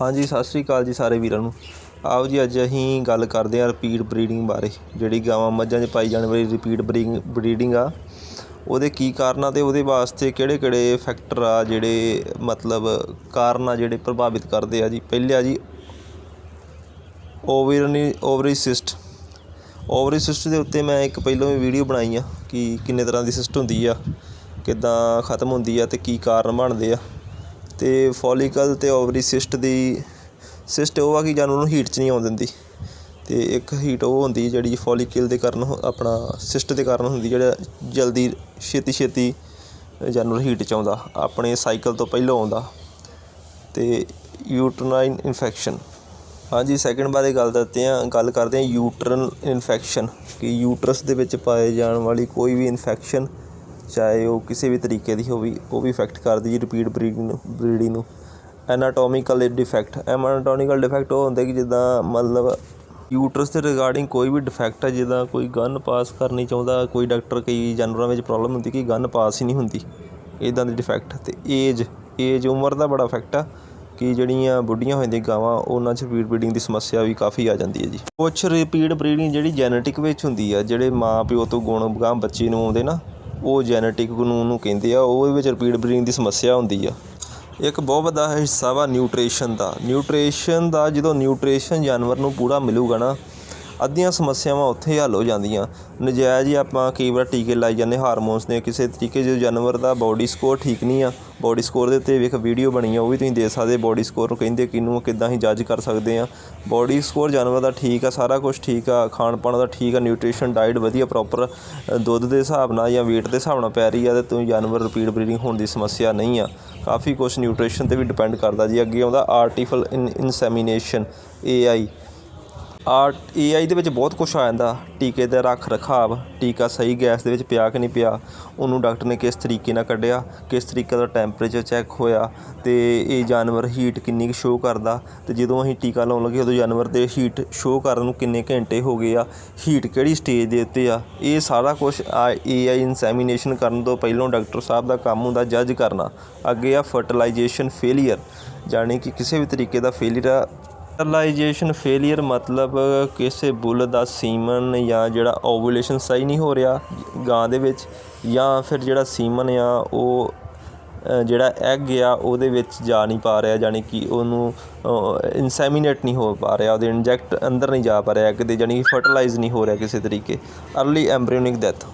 ਹਾਂਜੀ, ਸਤਿ ਸ੍ਰੀ ਅਕਾਲ ਜੀ ਸਾਰੇ ਵੀਰਾਂ ਨੂੰ। ਆਓ ਜੀ, ਅੱਜ ਅਸੀਂ ਗੱਲ ਕਰਦੇ ਹਾਂ ਰਿਪੀਟ ਬਰੀਡਿੰਗ ਬਾਰੇ। ਜਿਹੜੀ ਗਾਵਾਂ ਮੱਝਾਂ 'ਚ ਪਾਈ ਜਾਣ ਵਾਲੀ ਰਿਪੀਟ ਬਰੀਡਿੰਗ ਬਰੀਡਿੰਗ ਆ, ਉਹਦੇ ਕੀ ਕਾਰਨ ਆ ਤੇ ਉਹਦੇ ਵਾਸਤੇ ਕਿਹੜੇ ਕਿਹੜੇ ਫੈਕਟਰ ਆ ਜਿਹੜੇ ਮਤਲਬ ਕਾਰਨ ਆ ਜਿਹੜੇ ਪ੍ਰਭਾਵਿਤ ਕਰਦੇ ਆ ਜੀ? ਪਹਿਲੇ ਆ ਜੀ ovary ovary cyst ovary cyst ਦੇ ਉੱਤੇ ਮੈਂ ਇੱਕ ਪਹਿਲਾਂ ਵੀ ਵੀਡੀਓ ਬਣਾਈ ਆ ਕਿ ਕਿੰਨੇ ਤਰ੍ਹਾਂ ਦੀ ਸਿਸਟ ਹੁੰਦੀ ਆ, ਕਿੱਦਾਂ ਖਤਮ ਹੁੰਦੀ ਆ ਤੇ ਕੀ ਕਾਰਨ ਬਣਦੇ ਆ। ਅਤੇ ਫੋਲੀਕਲ ਅਤੇ ਓਵਰੀ ਸਿਸਟ ਦੀ ਸਿਸਟ ਉਹ ਆ ਕਿ ਜਾਨਵਰ ਨੂੰ ਹੀਟ 'ਚ ਨਹੀਂ ਆਉਣ ਦਿੰਦੀ। ਅਤੇ ਇੱਕ ਹੀਟ ਉਹ ਹੁੰਦੀ ਜਿਹੜੀ ਫੋਲੀਕਲ ਦੇ ਕਾਰਨ ਹੋ- ਆਪਣਾ ਸਿਸਟ ਦੇ ਕਾਰਨ ਹੁੰਦੀ ਜਿਹੜਾ ਜਲਦੀ ਛੇਤੀ ਛੇਤੀ ਜਾਨਵਰ ਹੀਟ 'ਚ ਆਉਂਦਾ, ਆਪਣੇ ਸਾਈਕਲ ਤੋਂ ਪਹਿਲਾਂ ਆਉਂਦਾ। ਅਤੇ ਯੂਟਰਨਾਈਨ ਇਨਫੈਕਸ਼ਨ ਹਾਂਜੀ ਸੈਕਿੰਡ ਬਾਰੇ ਗੱਲ ਕਰਦੇ ਹਾਂ, ਗੱਲ ਕਰਦੇ ਹਾਂ ਯੂਟਰਨ ਇਨਫੈਕਸ਼ਨ ਕਿ ਯੂਟਰਸ ਦੇ ਵਿੱਚ ਪਾਏ ਜਾਣ ਵਾਲੀ ਕੋਈ ਵੀ ਇਨਫੈਕਸ਼ਨ ਚਾਹੇ ਉਹ ਕਿਸੇ ਵੀ ਤਰੀਕੇ ਦੀ ਹੋਵੇ, ਉਹ ਵੀ ਇਫੈਕਟ ਕਰਦੀ ਜੀ ਰਿਪੀਟ ਬਰੀਡਿੰਗ ਨੂੰ ਬਰੀਡਿੰਗ ਨੂੰ। ਐਨਾਟੋਮੀਕਲ ਡਿਫੈਕਟ ਐਨਾਟੋਮੀਕਲ ਡਿਫੈਕਟ ਉਹ ਹੁੰਦਾ ਕਿ ਜਿੱਦਾਂ ਮਤਲਬ ਯੂਟਰਸ ਦੇ ਰਿਗਾਰਡਿੰਗ ਕੋਈ ਵੀ ਡਿਫੈਕਟ ਹੈ ਜਿੱਦਾਂ ਕੋਈ ਗਨ ਪਾਸ ਕਰਨੀ ਚਾਹੁੰਦਾ, ਕੋਈ ਡਾਕਟਰ ਕਈ ਜਾਨਵਰਾਂ ਵਿੱਚ ਪ੍ਰੋਬਲਮ ਹੁੰਦੀ ਕਿ ਗਨ ਪਾਸ ਹੀ ਨਹੀਂ ਹੁੰਦੀ। ਇਦਾਂ ਦੇ ਡਿਫੈਕਟ ਤੇ ਏਜ ਏਜ ਉਮਰ ਦਾ ਬੜਾ ਇਫੈਕਟ ਆ ਕਿ ਜਿਹੜੀਆਂ ਬੁੱਢੀਆਂ ਹੋ ਜਾਂਦੀਆਂ ਗਾਵਾਂ, ਉਹਨਾਂ 'ਚ ਰਿਪੀਟ ਬਰੀਡਿੰਗ ਦੀ ਸਮੱਸਿਆ ਵੀ ਕਾਫੀ ਆ ਜਾਂਦੀ ਹੈ ਜੀ। ਕੁਛ ਰਿਪੀਟ ਬਰੀਡਿੰਗ ਜਿਹੜੀ ਜੈਨੇਟਿਕ ਵਿੱਚ ਹੁੰਦੀ ਆ, ਜਿਹੜੇ ਮਾਂ ਪਿਓ ਤੋਂ ਗੁਣ ਗਾਂ ਬੱਚੇ ਨੂੰ ਆਉਂਦੇ ਨਾ ਉਹ ਜੈਨੇਟਿਕ ਨੂੰ ਕਹਿੰਦੇ ਆ, ਉਹਦੇ ਵਿੱਚ ਰਿਪੀਟ ਬਰੀਡਿੰਗ ਦੀ ਸਮੱਸਿਆ ਹੁੰਦੀ ਆ। ਇੱਕ ਬਹੁਤ ਵੱਡਾ ਹਿੱਸਾ ਵਾ ਨਿਊਟ੍ਰੀਸ਼ਨ ਦਾ। ਨਿਊਟ੍ਰੀਸ਼ਨ ਦਾ ਜਦੋਂ ਨਿਊਟ੍ਰੀਸ਼ਨ ਜਾਨਵਰ ਨੂੰ ਪੂਰਾ ਮਿਲੂਗਾ ਨਾ ਅੱਧੀਆਂ ਸਮੱਸਿਆਵਾਂ ਉੱਥੇ ਹੀ ਹੱਲ ਹੋ ਜਾਂਦੀਆਂ। ਨਜਾਇਜ਼ ਹੀ ਆਪਾਂ ਕਈ ਵਾਰ ਟੀਕੇ ਲਾਈ ਜਾਂਦੇ ਹਾਰਮੋਨਸ ਦੇ ਕਿਸੇ ਤਰੀਕੇ ਜਦੋਂ ਜਾਨਵਰ ਦਾ ਬਾਡੀ ਸਕੋਰ ਠੀਕ ਨਹੀਂ ਆ ਬਾਡੀ ਸਕੋਰ ਦੇ ਉੱਤੇ ਵੇਖ ਵੀਡੀਓ ਬਣੀ ਆ, ਉਹ ਵੀ ਤੁਸੀਂ ਦੇਖ ਸਕਦੇ ਬਾਡੀ ਸਕੋਰ ਨੂੰ ਕਹਿੰਦੇ ਕਿਹਨੂੰ ਕਿੱਦਾਂ ਅਸੀਂ ਜੱਜ ਕਰ ਸਕਦੇ ਆ। ਬਾਡੀ ਸਕੋਰ ਜਾਨਵਰ ਦਾ ਠੀਕ ਆ, ਸਾਰਾ ਕੁਝ ਠੀਕ ਆ ਖਾਣ ਪਾਣ ਦਾ ਠੀਕ ਆ ਨਿਊਟ੍ਰੀਸ਼ਨ ਡਾਈਟ ਵਧੀਆ ਪ੍ਰੋਪਰ ਦੁੱਧ ਦੇ ਹਿਸਾਬ ਨਾਲ ਜਾਂ weight ਦੇ ਹਿਸਾਬ ਨਾਲ ਪੈ ਰਹੀ ਆ ਤੇ ਤੁਸੀਂ ਜਾਨਵਰ ਰਿਪੀਟ ਬਰੀਡਿੰਗ ਹੋਣ ਦੀ ਸਮੱਸਿਆ ਨਹੀਂ ਆ। ਕਾਫੀ ਕੁਝ ਨਿਊਟ੍ਰੀਸ਼ਨ ਤੇ ਵੀ ਡਿਪੈਂਡ ਕਰਦਾ ਜੀ, ਅੱਗੇ ਆਉਂਦਾ ਆਰਟੀਫਲ ਇਨਸੈਮੀਨੇਸ਼ਨ AI ਆ ਏਆਈ ਦੇ ਵਿੱਚ ਬਹੁਤ ਕੁਝ ਆ ਜਾਂਦਾ। ਟੀਕੇ ਦਾ ਰੱਖ ਰਖਾਵ, ਟੀਕਾ ਸਹੀ ਗੈਸ ਦੇ ਵਿੱਚ ਪਿਆ ਕਿ ਨਹੀਂ ਪਿਆ, ਉਹਨੂੰ ਡਾਕਟਰ ਨੇ ਕਿਸ ਤਰੀਕੇ ਨਾਲ ਕੱਢਿਆ, ਕਿਸ ਤਰੀਕੇ ਦਾ ਟੈਂਪਰੇਚਰ ਚੈੱਕ ਹੋਇਆ ਤੇ ਇਹ ਜਾਨਵਰ ਹੀਟ ਕਿੰਨੀ ਕੁ ਸ਼ੋਅ ਕਰਦਾ ਤੇ ਜਦੋਂ ਅਸੀਂ ਟੀਕਾ ਲਾਉਣ ਲੱਗੇ ਉਦੋਂ ਜਾਨਵਰ ਦੇ ਹੀਟ ਸ਼ੋਅ ਕਰਨ ਨੂੰ ਕਿੰਨੇ ਘੰਟੇ ਹੋ ਗਏ ਆ ਹੀਟ ਕਿਹੜੀ ਸਟੇਜ ਦੇ ਉੱਤੇ ਆ, ਇਹ ਸਾਰਾ ਕੁਝ ਏਆਈ ਇਨਸੈਮੀਨੇਸ਼ਨ ਕਰਨ ਤੋਂ ਪਹਿਲਾਂ ਡਾਕਟਰ ਸਾਹਿਬ ਦਾ ਕੰਮ ਹੁੰਦਾ ਜੱਜ ਕਰਨਾ। ਅੱਗੇ ਆ ਫਰਟੀਲਾਈਜੇਸ਼ਨ ਫੇਲਿਅਰ ਜਾਣੀ ਕਿ ਕਿਸੇ ਵੀ ਤਰੀਕੇ ਦਾ ਫੇਲਿਅਰ ਫਰਟੀਲਾਈਜੇਸ਼ਨ ਫੇਲੀਅਰ ਮਤਲਬ ਕਿਸੇ ਬੁੱਲ ਦਾ ਸੀਮਨ ਜਾਂ ਜਿਹੜਾ ਓਵੂਲੇਸ਼ਨ ਸਹੀ ਨਹੀਂ ਹੋ ਰਿਹਾ ਗਾਂ ਦੇ ਵਿੱਚ, ਜਾਂ ਫਿਰ ਜਿਹੜਾ ਸੀਮਨ ਆ ਉਹ ਜਿਹੜਾ ਐਗ ਆ ਉਹਦੇ ਵਿੱਚ ਜਾ ਨਹੀਂ ਪਾ ਰਿਹਾ ਜਾਨੀ ਕਿ ਉਹਨੂੰ ਇਨਸੈਮੀਨੇਟ ਨਹੀਂ ਹੋ ਪਾ ਰਿਹਾ, ਉਹਦੇ ਇੰਜੈਕਟ ਅੰਦਰ ਨਹੀਂ ਜਾ ਪਾ ਰਿਹਾ ਐਗ ਦੇ ਜਾਨੀ ਕਿ ਫਰਟੀਲਾਈਜ਼ ਨਹੀਂ ਹੋ ਰਿਹਾ ਕਿਸੇ ਤਰੀਕੇ early embryonic death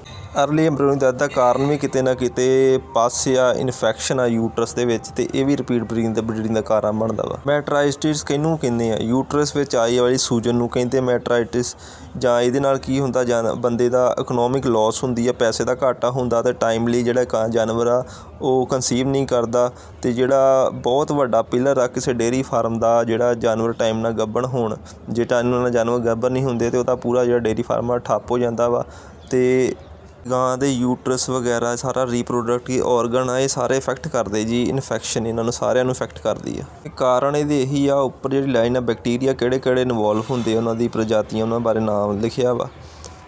early embryonic death ਦਾ ਕਾਰਨ ਵੀ ਕਿਤੇ ਨਾ ਕਿਤੇ ਪਸ ਆ ਇਨਫੈਕਸ਼ਨ ਆ ਯੂਟਰਸ ਦੇ ਵਿੱਚ ਤੇ ਇਹ ਵੀ ਰਿਪੀਟ ਬਰੀਡਿੰਗ ਦਾ ਬਰੀਡਿੰਗ ਦਾ ਕਾਰਨ ਬਣਦਾ ਵਾ। ਮੈਟਰਾਈਟਿਸ ਕਿਹਨੂੰ ਕਹਿੰਦੇ ਆ? ਯੂਟਰਸ ਵਿੱਚ ਆਈ ਵਾਲੀ ਸੂਜਨ ਨੂੰ ਕਹਿੰਦੇ ਮੈਟਰਾਈਟਿਸ ਜਾਂ ਇਹਦੇ ਨਾਲ ਕੀ ਹੁੰਦਾ? ਜਾਂ ਬੰਦੇ ਦਾ ਇਕਨੋਮਿਕ ਲਾਸ ਹੁੰਦੀ ਆ, ਪੈਸੇ ਦਾ ਘਾਟਾ ਹੁੰਦਾ ਤੇ ਟਾਈਮਲੀ ਜਿਹੜਾ ਕਾਂ ਜਾਨਵਰ ਆ, ਉਹ ਕਨਸੀਵ ਨਹੀਂ ਕਰਦਾ ਤੇ ਜਿਹੜਾ ਬਹੁਤ ਵੱਡਾ ਪਿਲਰ ਆ ਕਿਸੇ ਡੇਅਰੀ ਫਾਰਮ ਦਾ, ਜਿਹੜਾ ਜਾਨਵਰ ਟਾਈਮ ਨਾਲ ਗੱਭਣ ਹੋਣ। ਜੇ ਟਾਈਮ ਨਾਲ ਜਾਨਵਰ ਗੱਭਣ ਨਹੀਂ ਹੁੰਦੇ ਤੇ ਉਹਦਾ ਪੂਰਾ ਜਿਹੜਾ ਡੇਅਰੀ ਫਾਰਮ ਆ ਠੱਪ ਹੋ ਜਾਂਦਾ ਵਾ ਤੇ ਗਾਂ ਦੇ ਯੂਟਰਸ ਵਗੈਰਾ, ਸਾਰਾ ਰੀਪਰੋਡਕਟਿਵ ਔਰਗਨ ਆ, ਇਹ ਸਾਰੇ ਇਫੈਕਟ ਕਰਦੇ ਜੀ ਇਨਫੈਕਸ਼ਨ ਇਹਨਾਂ ਨੂੰ ਸਾਰਿਆਂ ਨੂੰ ਇਫੈਕਟ ਕਰਦੀ ਆ। ਇਹ ਕਾਰਨ ਇਹਦੇ ਇਹੀ ਆ, ਉੱਪਰ ਜਿਹੜੀ ਲਾਈਨ ਆ ਬੈਕਟੀਰੀਆ ਕਿਹੜੇ ਕਿਹੜੇ ਇਨਵੋਲਵ ਹੁੰਦੇ ਉਹਨਾਂ ਦੀ ਪ੍ਰਜਾਤੀਆਂ, ਉਹਨਾਂ ਬਾਰੇ ਨਾਮ ਲਿਖਿਆ ਵਾ।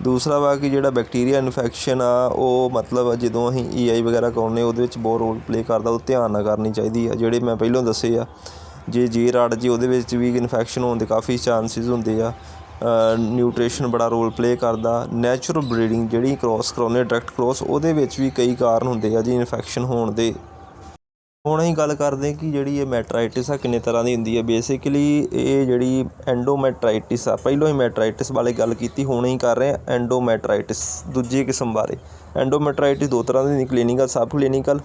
ਦੂਸਰਾ ਵਾ ਕਿ ਜਿਹੜਾ ਬੈਕਟੀਰੀਆ ਇਨਫੈਕਸ਼ਨ ਆ, ਉਹ ਮਤਲਬ ਜਦੋਂ ਅਸੀਂ ਈਆਈ ਵਗੈਰਾ ਕਰਾਉਂਦੇ ਉਹਦੇ ਵਿੱਚ ਬਹੁਤ ਰੋਲ ਪਲੇ ਕਰਦਾ, ਉਹ ਧਿਆਨ ਨਾਲ ਕਰਨੀ ਚਾਹੀਦੀ ਆ। ਜਿਹੜੇ ਮੈਂ ਪਹਿਲਾਂ ਦੱਸੇ ਆ, ਜੇ ਜੇ ਰੜ ਜੀ ਉਹਦੇ ਵਿੱਚ ਵੀ ਇਨਫੈਕਸ਼ਨ ਹੋਣ ਦੇ ਕਾਫੀ ਚਾਂਸਿਸ ਹੁੰਦੇ ਆ ਨਿਊਟ੍ਰੀਸ਼ਨ ਬੜਾ ਰੋਲ ਪਲੇ ਕਰਦਾ। ਨੈਚੁਰਲ ਬਰੀਡਿੰਗ ਜਿਹੜੀ ਕ੍ਰੋਸ ਕਰਾਉਂਦੇ, ਡਾਇਰੈਕਟ ਕ੍ਰੋਸ, ਉਹਦੇ ਵਿੱਚ ਵੀ ਕਈ ਕਾਰਨ ਹੁੰਦੇ ਆ ਜੀ ਇਨਫੈਕਸ਼ਨ ਹੋਣ ਦੇ। ਹੁਣ ਅਸੀਂ ਗੱਲ ਕਰਦੇ ਕਿ ਜਿਹੜੀ ਇਹ ਮੈਟਰਾਈਟਿਸ ਆ, ਕਿੰਨੇ ਤਰ੍ਹਾਂ ਦੀ ਹੁੰਦੀ ਹੈ ਬੇਸਿਕਲੀ ਇਹ ਜਿਹੜੀ ਐਂਡੋਮੈਟਰਾਈਟਿਸ ਆ, ਪਹਿਲਾਂ ਹੀ ਮੈਟਰਾਈਟਿਸ ਬਾਰੇ ਗੱਲ ਕੀਤੀ, ਹੁਣ ਹੀ ਕਰ ਰਹੇ ਹਾਂ ਐਂਡੋਮੈਟਰਾਈਟਿਸ, ਦੂਜੀ ਕਿਸਮ ਬਾਰੇ। ਐਂਡੋਮੈਟਰਾਈਟਿਸ ਦੋ ਤਰ੍ਹਾਂ ਦੀ ਹੁੰਦੀ ਕਲੀਨਿਕਲ, ਸਬ ਕਲੀਨਿਕਲ।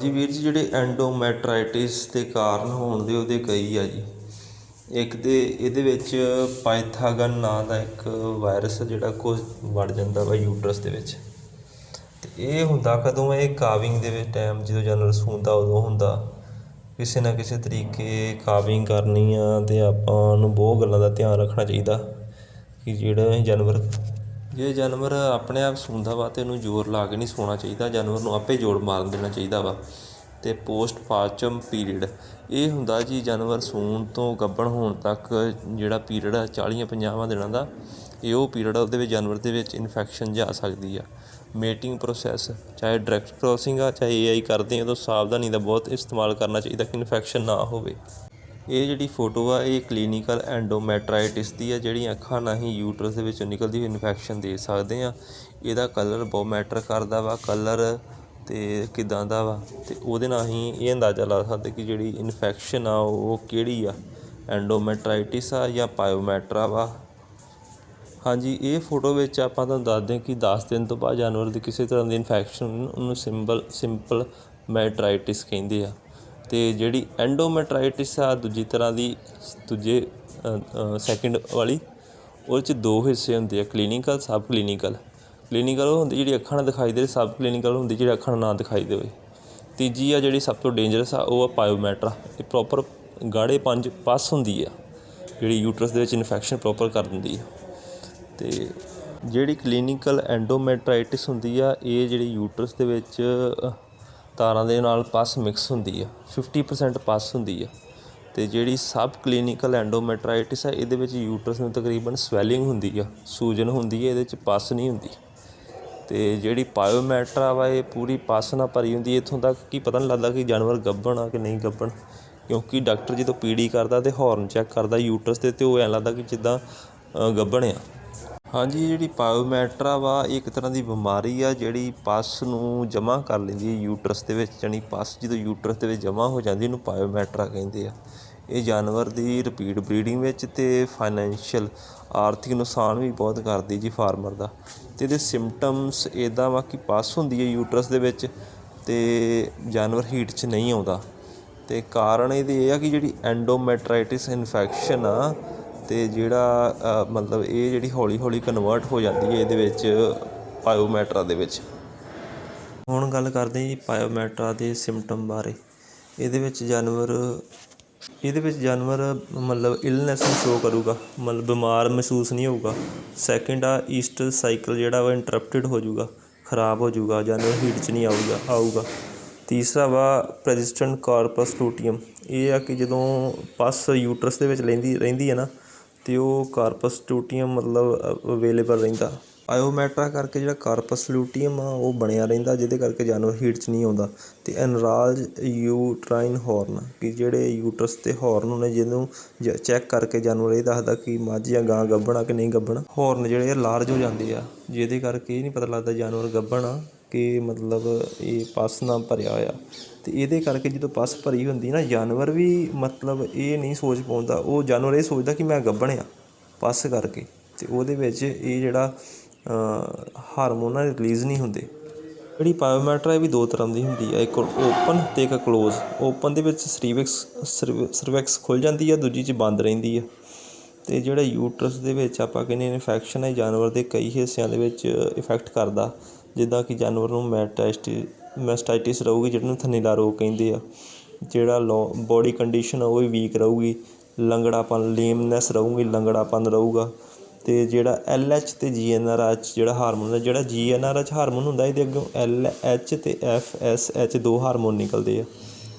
ਜੀ ਵੀਰ ਜੀ, ਜਿਹੜੇ ਐਂਡੋਮੈਟਰਾਈਟਿਸ ਦੇ ਕਾਰਨ ਹੋਣ ਦੇ ਉਹਦੇ ਕਈ ਆ ਜੀ। ਇੱਕ ਤਾਂ ਇਹਦੇ ਵਿੱਚ ਪਾਇਥਾਗਨ ਨਾਂ ਦਾ ਇੱਕ ਵਾਇਰਸ ਜਿਹੜਾ ਕੋ ਵੜ ਜਾਂਦਾ ਵਾ ਯੂਟਰਸ ਦੇ ਵਿੱਚ। ਤੇ ਇਹ ਹੁੰਦਾ ਕਦੋਂ? ਇਹ ਕਾਵਿੰਗ ਦੇ ਵਿੱਚ ਟਾਈਮ ਜਦੋਂ ਜਾਨਵਰ ਸੂੰਦਾ ਉਦੋਂ ਹੁੰਦਾ। ਕਿਸੇ ਨਾ ਕਿਸੇ ਤਰੀਕੇ ਕਾਵਿੰਗ ਕਰਨੀ ਆ ਤੇ ਆਪਾਂ ਨੂੰ ਬਹੁਤ ਗੱਲਾਂ ਦਾ ਧਿਆਨ ਰੱਖਣਾ ਚਾਹੀਦਾ ਕਿ ਜਿਹੜਾ ਇਹ ਜਾਨਵਰ, ਜੇ ਜਾਨਵਰ ਆਪਣੇ ਆਪ ਸੂੰਦਾ ਵਾ ਤੇ ਇਹਨੂੰ ਜ਼ੋਰ ਲਾ ਕੇ ਨਹੀਂ ਸੌਣਾ ਚਾਹੀਦਾ। ਜਾਨਵਰ ਨੂੰ ਆਪੇ ਜੋੜ ਮਾਰ ਦੇਣਾ ਚਾਹੀਦਾ ਵਾ। ਅਤੇ ਪੋਸਟ ਪਾਚਮ ਪੀਰੀਅਡ। ਇਹ ਹੁੰਦਾ ਜੀ ਜਾਨਵਰ ਸੂਣ ਤੋਂ ਗੱਭਣ ਹੋਣ ਤੱਕ ਜਿਹੜਾ ਪੀਰੀਅਡ ਆ 40 50 ਦਿਨਾਂ ਦਾ, ਇਹ ਉਹ ਪੀਰੀਅਡ ਆ, ਉਹਦੇ ਵਿੱਚ ਜਾਨਵਰ ਦੇ ਵਿੱਚ ਇਨਫੈਕਸ਼ਨ ਜਾ ਸਕਦੀ ਆ। ਮੇਟਿੰਗ ਪ੍ਰੋਸੈਸ ਚਾਹੇ ਡਾਇਰੈਕਟ ਕ੍ਰੋਸਿੰਗ ਆ, ਚਾਹੇ ਏਆਈ ਕਰਦੇ ਆ, ਤਾਂ ਸਾਵਧਾਨੀ ਦਾ ਬਹੁਤ ਇਸਤੇਮਾਲ ਕਰਨਾ ਚਾਹੀਦਾ ਕਿ ਇਨਫੈਕਸ਼ਨ ਨਾ ਹੋਵੇ। ਇਹ ਜਿਹੜੀ ਫੋਟੋ ਆ, ਇਹ ਕਲੀਨਿਕਲ ਐਂਡੋਮੈਟਰਾਈਟਿਸ ਦੀ ਆ, ਜਿਹੜੀਆਂ ਅੱਖਾਂ ਨਾਲ ਹੀ ਯੂਟਰਸ ਦੇ ਵਿੱਚੋਂ ਨਿਕਲਦੀ ਹੋਈ ਇਨਫੈਕਸ਼ਨ ਦੇ ਸਕਦੇ ਆ। ਇਹਦਾ ਕਲਰ ਬਹੁਤ ਮੈਟਰ ਕਰਦਾ ਵਾ। ਕਲਰ ਅਤੇ ਕਿੱਦਾਂ ਦਾ ਵਾ? ਅਤੇ ਉਹਦੇ ਨਾਲ ਹੀ ਇਹ ਅੰਦਾਜ਼ਾ ਲਾ ਸਕਦੇ ਕਿ ਜਿਹੜੀ ਇਨਫੈਕਸ਼ਨ ਆ, ਉਹ ਕਿਹੜੀ ਆ? ਐਂਡੋਮੈਟਰਾਈਟਿਸ ਆ ਜਾਂ ਪਾਇਓਮੈਟਰਾ ਵਾ? ਹਾਂਜੀ, ਇਹ ਫੋਟੋ ਵਿੱਚ ਆਪਾਂ ਤੁਹਾਨੂੰ ਦੱਸਦੇ ਹਾਂ ਕਿ 10 ਦਿਨ ਤੋਂ ਬਾਅਦ ਜਾਨਵਰ ਦੀ ਕਿਸੇ ਤਰ੍ਹਾਂ ਦੀ ਇਨਫੈਕਸ਼ਨ ਉਹਨੂੰ ਸਿੰਬਲ ਸਿੰਪਲ ਮੈਟਰਾਈਟਿਸ ਕਹਿੰਦੇ ਆ। ਤੇ ਜਿਹੜੀ ਐਂਡੋਮੈਟਰਾਈਟਿਸ ਆ, ਦੂਜੀ ਤਰ੍ਹਾਂ ਦੀ, ਦੂਜੇ ਸੈਕਿੰਡ ਵਾਲੀ, ਉਹਦੇ ਚ ਦੋ ਹਿੱਸੇ ਹੁੰਦੇ ਆ ਕਲੀਨਿਕਲ ਸਬ ਕਲੀਨਿਕਲ ਕਲੀਨਿਕਲ ਉਹ ਹੁੰਦੀ ਜਿਹੜੀ ਅੱਖਾਂ ਨਾਲ ਦਿਖਾਈ ਦੇ ਸਬ ਕਲੀਨਿਕਲ ਹੁੰਦੀ ਜਿਹੜੀ ਅੱਖਾਂ ਨਾਲ ਨਾ ਦਿਖਾਈ ਦੇਵੇ। ਤੀਜੀ ਆ ਜਿਹੜੀ ਸਭ ਤੋਂ ਡੇਂਜਰਸ ਆ, ਉਹ ਆ ਪਾਇਓਮੈਟਰਾ ਇਹ ਪ੍ਰੋਪਰ ਗਾੜੇ ਪੰਜ ਪਸ ਹੁੰਦੀ ਆ, ਜਿਹੜੀ ਯੂਟਰਸ ਦੇ ਵਿੱਚ ਇਨਫੈਕਸ਼ਨ ਪ੍ਰੋਪਰ ਕਰ ਦਿੰਦੀ ਆ। ਤੇ ਜਿਹੜੀ ਕਲੀਨਿਕਲ ਐਂਡੋਮੈਟਰਾਈਟਿਸ ਹੁੰਦੀ ਆ, ਇਹ ਜਿਹੜੀ ਯੂਟਰਸ ਦੇ ਵਿੱਚ ਤਾਰਾਂ ਦੇ ਨਾਲ ਪਸ ਮਿਕਸ ਹੁੰਦੀ ਆ 50% ਪਸ ਹੁੰਦੀ ਆ। ਤੇ ਜਿਹੜੀ ਸਬ ਕਲੀਨਿਕਲ ਐਂਡੋਮੈਟਰਾਈਟਿਸ ਆ, ਇਹਦੇ ਵਿੱਚ ਯੂਟਰਸ ਨੂੰ ਤਕਰੀਬਨ ਸਵੈਲਿੰਗ ਹੁੰਦੀ ਆ, ਸੂਜਨ ਹੁੰਦੀ ਹੈ ਇਹਦੇ ਵਿੱਚ ਪਸ ਨਹੀਂ ਹੁੰਦੀ। ਤੇ ਜਿਹੜੀ ਪਾਇਓਮੈਟਰਾ ਵਾ, ਇਹ ਪੂਰੀ ਪਸ ਨਾਲ ਭਰੀ ਹੁੰਦੀ, ਇੱਥੋਂ ਤੱਕ ਕਿ ਪਤਾ ਨਹੀਂ ਲੱਗਦਾ ਕਿ ਜਾਨਵਰ ਗੱਭਣ ਆ ਕਿ ਨਹੀਂ ਗੱਭਣ ਕਿਉਂਕਿ ਡਾਕਟਰ ਜਦੋਂ ਪੀਡੀ ਕਰਦਾ ਤੇ ਹਾਰਨ ਚੈੱਕ ਕਰਦਾ ਯੂਟਰਸ ਤੇ ਤੇ ਉਹ ਐਂ ਲੱਗਦਾ ਕਿ ਜਿੱਦਾਂ ਗੱਭਣ ਆ। ਹਾਂਜੀ ਜਿਹੜੀ ਪਾਇਓਮੈਟਰਾ ਵਾ, ਇਹ ਇੱਕ ਤਰ੍ਹਾਂ ਦੀ ਬਿਮਾਰੀ ਆ ਜਿਹੜੀ ਪਸ ਨੂੰ ਜਮ੍ਹਾਂ ਕਰ ਲੈਂਦੀ ਹੈ ਯੂਟਰਸ ਦੇ ਵਿੱਚ, ਜਾਣੀ ਪਸ ਜਦੋਂ ਯੂਟਰਸ ਦੇ ਵਿੱਚ ਜਮ੍ਹਾਂ ਹੋ ਜਾਂਦੀ, ਇਹਨੂੰ ਪਾਇਓਮੈਟਰਾ ਕਹਿੰਦੇ ਆ। ਇਹ ਜਾਨਵਰ ਦੀ ਰਿਪੀਟ ਬਰੀਡਿੰਗ ਵਿੱਚ ਤੇ ਫਾਈਨੈਂਸ਼ੀਅਲ ਆਰਥਿਕ ਨੁਕਸਾਨ ਵੀ ਬਹੁਤ ਕਰਦੀ ਜੀ ਫਾਰਮਰ ਦਾ। ਤੇ ਇਹਦੇ ਸਿੰਪਟਮਸ ਇਦਾਂ ਵਾ ਕਿ ਪਸ ਹੁੰਦੀ ਹੈ ਯੂਟਰਸ ਦੇ ਵਿੱਚ ਤੇ ਜਾਨਵਰ ਹੀਟ 'ਚ ਨਹੀਂ ਆਉਂਦਾ। ਤੇ ਕਾਰਨ ਇਹਦੇ ਇਹ ਆ ਕਿ ਜਿਹੜੀ ਐਂਡੋਮੈਟਰਾਈਟਿਸ ਇਨਫੈਕਸ਼ਨ ਆ ਤੇ ਜਿਹੜਾ ਮਤਲਬ ਇਹ ਜਿਹੜੀ ਹੌਲੀ ਹੌਲੀ ਕਨਵਰਟ ਹੋ ਜਾਂਦੀ ਹੈ ਇਹਦੇ ਵਿੱਚ ਪਾਇਓਮੈਟਰਾ ਦੇ ਵਿੱਚ। ਹੁਣ ਗੱਲ ਕਰਦੇ ਹਾਂ ਜੀ ਪਾਇਓਮੈਟਰਾ ਦੇ ਸਿੰਪਟਮ ਬਾਰੇ। ਇਹਦੇ ਵਿੱਚ ਜਾਨਵਰ ਇਹਦੇ ਵਿੱਚ ਜਾਨਵਰ, ਮਤਲਬ ਇਲਨੈਸ ਨੂੰ ਸ਼ੋਅ ਕਰੇਗਾ, ਮਤਲਬ ਬਿਮਾਰ ਮਹਿਸੂਸ ਨਹੀਂ ਹੋਊਗਾ। ਸੈਕਿੰਡ ਆ ਈਸਟ ਸਾਈਕਲ ਜਿਹੜਾ ਵਾ ਇੰਟਰਪਟਿਡ ਹੋ ਜਾਊਗਾ, ਖਰਾਬ ਹੋ ਜਾਊਗਾ ਜਾਨਵਰ ਹੀਟ 'ਚ ਨਹੀਂ ਆਊਗਾ ਆਊਗਾ। ਤੀਸਰਾ ਵਾ ਪ੍ਰੈਜ਼ਿਸਟੈਂਟ ਕਾਰਪਸ ਲੂਟੀਅਮ ਇਹ ਆ ਕਿ ਜਦੋਂ ਪਸ ਯੂਟਰਸ ਦੇ ਵਿੱਚ ਲੈਂਦੀ, ਰਹਿੰਦੀ ਹੈ ਨਾ, ਤੇ ਉਹ ਕਾਰਪਸ ਲੂਟੀਅਮ ਮਤਲਬ ਅਵੇਲੇਬਲ ਰਹਿੰਦਾ। ਆਇਓਮੈਟਰਾ ਕਰਕੇ ਜਿਹੜਾ ਕਾਰਪਸ ਲੂਟੀਅਮ ਆ, ਉਹ ਬਣਿਆ ਰਹਿੰਦਾ, ਜਿਹਦੇ ਕਰਕੇ ਜਾਨਵਰ ਹੀਟ 'ਚ ਨਹੀਂ ਆਉਂਦਾ। ਅਤੇ ਐਨਰਾਲਜ ਯੂਟਰਾਈਨ ਹਾਰਨ, ਕਿ ਜਿਹੜੇ ਯੂਟਰਸ ਅਤੇ ਹਾਰਨ ਨੇ, ਜਿਹਨੂੰ ਜ ਚੈੱਕ ਕਰਕੇ ਜਾਨਵਰ ਇਹ ਦੱਸਦਾ ਕਿ ਮੱਝ ਜਾਂ ਗਾਂ ਗੱਭਣਾ ਕਿ ਨਹੀਂ ਗੱਭਣ। ਹਾਰਨ ਜਿਹੜੇ ਆ, ਲਾਰਜ ਹੋ ਜਾਂਦੇ ਆ, ਜਿਹਦੇ ਕਰਕੇ ਇਹ ਨਹੀਂ ਪਤਾ ਲੱਗਦਾ ਜਾਨਵਰ ਗੱਭਣ ਆ ਕਿ ਮਤਲਬ ਇਹ ਪਸ ਨਾਲ ਭਰਿਆ ਹੋਇਆ। ਅਤੇ ਇਹਦੇ ਕਰਕੇ ਜਦੋਂ ਪਸ ਭਰੀ ਹੁੰਦੀ ਨਾ, ਜਾਨਵਰ ਵੀ ਮਤਲਬ ਇਹ ਨਹੀਂ ਸੋਚ ਪਾਉਂਦਾ। ਉਹ ਜਾਨਵਰ ਇਹ ਸੋਚਦਾ ਕਿ ਮੈਂ ਗੱਭਣ ਆ, ਪਸ ਕਰਕੇ। ਅਤੇ ਉਹਦੇ ਵਿੱਚ ਇਹ ਜਿਹੜਾ ਹਾਰਮੋਨ ਆ ਰਿਲੀਜ਼ ਨਹੀਂ ਹੁੰਦੇ। ਜਿਹੜੀ ਪਾਇਓਮੈਟਰ ਇਹ ਵੀ ਦੋ ਤਰ੍ਹਾਂ ਦੀ ਹੁੰਦੀ ਹੈ। ਇੱਕ ਓਪਨ ਤੇ ਇੱਕ ਕਲੋਜ਼। ਓਪਨ ਦੇ ਵਿੱਚ ਸਰੀਵਿਕਸ ਸਰਵੈਕਸ ਖੁੱਲ ਜਾਂਦੀ ਹੈ, ਦੂਜੀ 'ਚ ਬੰਦ ਰਹਿੰਦੀ ਹੈ। ਤੇ ਜਿਹੜਾ ਯੂਟਰਸ ਦੇ ਵਿੱਚ ਆਪਾਂ ਕਹਿੰਦੇ ਇਨਫੈਕਸ਼ਨ ਹੈ ਜਾਨਵਰ ਦੇ ਕਈ ਹਿੱਸਿਆਂ ਦੇ ਵਿੱਚ ਇਫੈਕਟ ਕਰਦਾ। ਜਿੱਦਾਂ ਕਿ ਜਾਨਵਰ ਨੂੰ ਮੈਟਾਸਟੀ ਮੈਸਟਾਈਟਿਸ ਰਹੂਗੀ ਜਿਹਨੂੰ ਥਨੀਲਾ ਰੋਗ ਕਹਿੰਦੇ ਆ। ਜਿਹੜਾ ਲੋ, ਬੋਡੀ ਕੰਡੀਸ਼ਨ ਉਹ ਵੀ ਵੀਕ ਰਹੂਗੀ। ਲੰਗੜਾਪਨ ਲੇਮਨੈਸ ਰਹੂਗੀ, ਲੰਗੜਾਪਨ ਰਹੂਗਾ। ਅਤੇ ਜਿਹੜਾ ਐੱਲ ਐਚ ਅਤੇ ਜੀ ਐੱਨ ਆਰ ਐਚ ਜਿਹੜਾ ਹਾਰਮੋਨ ਹੈ, ਜਿਹੜਾ ਜੀ ਐੱਨ ਆਰ ਐਚ ਹਾਰਮੋਨ ਹੁੰਦਾ, ਇਹਦੇ ਅੱਗੇ ਐੱਲ ਐਚ ਅਤੇ ਐੱਫ ਐੱਸ ਐਚ ਦੋ ਹਾਰਮੋਨ ਨਿਕਲਦੇ ਆ।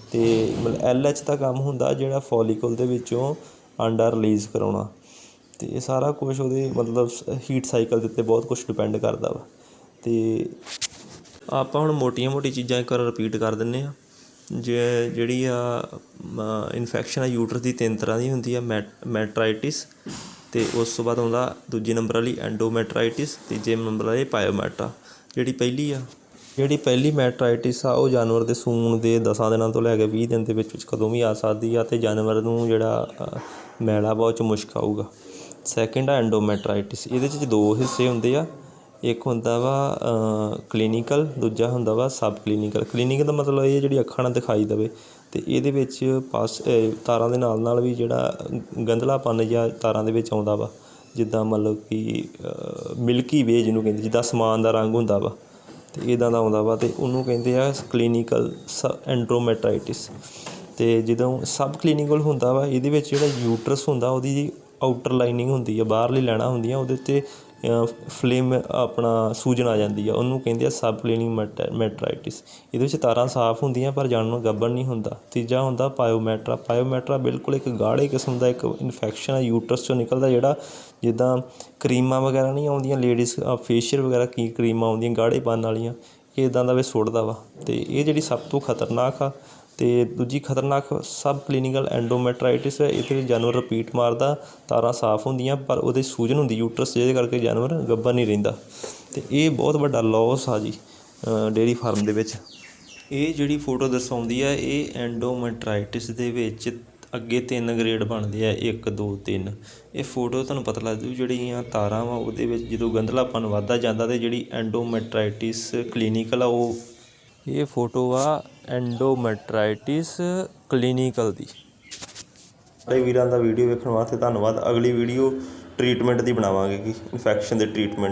ਅਤੇ ਮਤਲਬ ਐੱਲ ਐਚ ਦਾ ਕੰਮ ਹੁੰਦਾ ਜਿਹੜਾ ਫੋਲੀਕਲ ਦੇ ਵਿੱਚੋਂ ਆਂਡਾ ਰਿਲੀਜ਼ ਕਰਾਉਣਾ। ਅਤੇ ਇਹ ਸਾਰਾ ਕੁਝ ਉਹਦੇ ਮਤਲਬ ਹੀਟ ਸਾਈਕਲ ਦੇ ਉੱਤੇ ਬਹੁਤ ਕੁਝ ਡਿਪੈਂਡ ਕਰਦਾ ਵਾ। ਅਤੇ ਆਪਾਂ ਹੁਣ ਮੋਟੀਆਂ ਮੋਟੀ ਚੀਜ਼ਾਂ ਇੱਕ ਵਾਰ ਰਿਪੀਟ ਕਰ ਦਿੰਨੇ ਆ ਜੇ ਜਿਹੜੀ ਆ ਇਨਫੈਕਸ਼ਨ ਆ ਯੂਟਰਸ ਦੀ ਤਿੰਨ ਤਰ੍ਹਾਂ ਦੀ ਹੁੰਦੀ ਆ ਮੈਟਰਾਈਟਿਸ ਅਤੇ ਉਸ ਤੋਂ ਬਾਅਦ ਆਉਂਦਾ ਦੂਜੇ ਨੰਬਰ ਵਾਲੀ ਐਂਡੋਮੈਟਰਾਈਟਿਸ ਤੀਜੇ ਨੰਬਰ ਵਾਲੀ ਪਾਇਓਮੈਟਰਾ ਜਿਹੜੀ ਪਹਿਲੀ ਆ ਜਿਹੜੀ ਪਹਿਲੀ ਮੈਟਰਾਈਟਿਸ ਆ ਉਹ ਜਾਨਵਰ ਦੇ ਸੂਣ ਦੇ 10 ਦਿਨਾਂ ਤੋਂ ਲੈ ਕੇ 20 ਦਿਨ ਦੇ ਵਿੱਚ ਵਿੱਚ ਕਦੋਂ ਵੀ ਆ ਸਕਦੀ ਆ ਤੇ ਜਾਨਵਰ ਨੂੰ ਜਿਹੜਾ ਅ, ਮੈਲਾ ਬਹੁਤ ਚ ਮੁਸ਼ਕ ਆਊਗਾ। ਸੈਕਿੰਡ ਆ ਐਂਡੋਮੈਟਰਾਈਟਿਸ। ਇਹਦੇ ਚ ਦੋ ਹਿੱਸੇ ਹੁੰਦੇ ਆ। ਇੱਕ ਹੁੰਦਾ ਵਾ ਕਲੀਨਿਕਲ ਦੂਜਾ ਹੁੰਦਾ ਵਾ ਸਬ ਕਲੀਨਿਕਲ। ਕਲੀਨਿਕ ਦਾ ਮਤਲਬ ਇਹ ਜਿਹੜੀ ਅੱਖਾਂ ਨਾਲ ਦਿਖਾਈ ਦੇਵੇ। ਅਤੇ ਇਹਦੇ ਵਿੱਚ ਪਾਸ ਤਾਰਾਂ ਦੇ ਨਾਲ ਨਾਲ ਵੀ ਜਿਹੜਾ ਗੰਧਲਾਪਨ ਜਿਹਾ ਤਾਰਾਂ ਦੇ ਵਿੱਚ ਆਉਂਦਾ ਵਾ, ਜਿੱਦਾਂ ਮਤਲਬ ਕਿ ਮਿਲਕੀ ਵੇ ਜਿਹਨੂੰ ਕਹਿੰਦੇ, ਜਿੱਦਾਂ ਸਮਾਨ ਦਾ ਰੰਗ ਹੁੰਦਾ ਵਾ ਅਤੇ ਇੱਦਾਂ ਦਾ ਆਉਂਦਾ ਵਾ ਅਤੇ ਉਹਨੂੰ ਕਹਿੰਦੇ ਆ ਕਲੀਨੀਕਲ ਸ ਐਂਡਰੋਮੈਟਰਾਈਟਿਸ ਅਤੇ ਜਦੋਂ ਸਬ ਕਲੀਨੀਕਲ ਹੁੰਦਾ ਵਾ, ਇਹਦੇ ਵਿੱਚ ਜਿਹੜਾ ਯੂਟਰਸ ਹੁੰਦਾ, ਉਹਦੀ ਆਊਟਰ ਲਾਈਨਿੰਗ ਹੁੰਦੀ ਆ, ਬਾਹਰਲੀ ਲੈਣਾ ਹੁੰਦੀਆਂ, ਉਹਦੇ ਉੱਤੇ ਫਲੇਮ ਆਪਣਾ ਸੂਜਨ ਆ ਜਾਂਦੀ ਆ, ਉਹਨੂੰ ਕਹਿੰਦੇ ਆ ਸਬ ਮੈਟ ਮੈਟਰਾਈਟਿਸ ਇਹਦੇ ਵਿੱਚ ਤਾਰਾਂ ਸਾਫ਼ ਹੁੰਦੀਆਂ ਪਰ ਜਾਣ ਨੂੰ ਗੱਭਣ ਨਹੀਂ ਹੁੰਦਾ। ਤੀਜਾ ਹੁੰਦਾ ਪਾਇਓਮੈਟਰਾ ਪਾਇਓਮੈਟਰਾ ਬਿਲਕੁਲ ਇੱਕ ਗਾੜੇ ਕਿਸਮ ਦਾ ਇੱਕ ਇਨਫੈਕਸ਼ਨ ਆ ਯੂਟਰਸ ਚੋਂ ਨਿਕਲਦਾ ਜਿਹੜਾ ਜਿੱਦਾਂ ਕਰੀਮਾਂ ਵਗੈਰਾ ਨਹੀਂ ਆਉਂਦੀਆਂ ਲੇਡੀਜ਼ ਫੇਸ਼ੀਅਲ ਵਗੈਰਾ ਕੀ ਕਰੀਮਾਂ ਆਉਂਦੀਆਂ ਗਾੜੇ ਗਾੜੇਪਨ ਵਾਲੀਆਂ, ਇਹ ਇਦਾਂ ਦਾ ਵੀ ਸੁੱਟਦਾ ਵਾ। ਤੇ ਇਹ ਜਿਹੜੀ ਸਭ ਤੋਂ ਖਤਰਨਾਕ ਆ ਅਤੇ ਦੂਜੀ ਖਤਰਨਾਕ ਸਬ ਕਲੀਨਿਕਲ ਐਂਡੋਮੈਟਰਾਈਟਿਸ ਹੈ, ਇਹਦੇ ਜਾਨਵਰ ਰਿਪੀਟ ਮਾਰਦਾ, ਤਾਰਾਂ ਸਾਫ਼ ਹੁੰਦੀਆਂ, ਪਰ ਉਹਦੇ ਸੂਜਨ ਹੁੰਦੀ, ਯੂਟਰਸ, ਜਿਹਦੇ ਕਰਕੇ ਜਾਨਵਰ ਗੱਭਰ ਨਹੀਂ ਰਹਿੰਦਾ। ਅਤੇ ਇਹ ਬਹੁਤ ਵੱਡਾ ਲੋਸ ਆ ਜੀ ਡੇਅਰੀ ਫਾਰਮ ਦੇ ਵਿੱਚ। ਇਹ ਜਿਹੜੀ ਫੋਟੋ ਦਰਸਾਉਂਦੀ ਆ, ਇਹ ਐਂਡੋਮੈਟਰਾਈਟਿਸ ਦੇ ਵਿੱਚ ਅੱਗੇ ਤਿੰਨ ਗ੍ਰੇਡ ਬਣਦੇ ਆ 1 2 3 ਇਹ ਫੋਟੋ ਤੁਹਾਨੂੰ ਪਤਾ ਲੱਗ ਜੂ ਜਿਹੜੀਆਂ ਤਾਰਾਂ ਵਾ, ਉਹਦੇ ਵਿੱਚ ਜਦੋਂ ਗੰਧਲਾਪਨ ਵੱਧਦਾ ਜਾਂਦਾ ਤੇ ਜਿਹੜੀ ਐਂਡੋਮੈਟਰਾਈਟਿਸ ਕਲੀਨਿਕਲ ਆ, ਉਹ ਇਹ ਫੋਟੋ ਆ ਐਂਡੋਮੈਟਰਾਈਟਿਸ ਕਲੀਨਿਕਲ ਦੀ। ਸਾਰੇ ਵੀਰਾਂ ਦਾ ਵੀਡੀਓ ਵੇਖਣ ਵਾਸਤੇ ਧੰਨਵਾਦ। ਅਗਲੀ ਵੀਡੀਓ ਟ੍ਰੀਟਮੈਂਟ ਦੀ ਬਣਾਵਾਂਗੇ ਕਿ ਇਨਫੈਕਸ਼ਨ ਦੇ ਟ੍ਰੀਟਮੈਂਟ।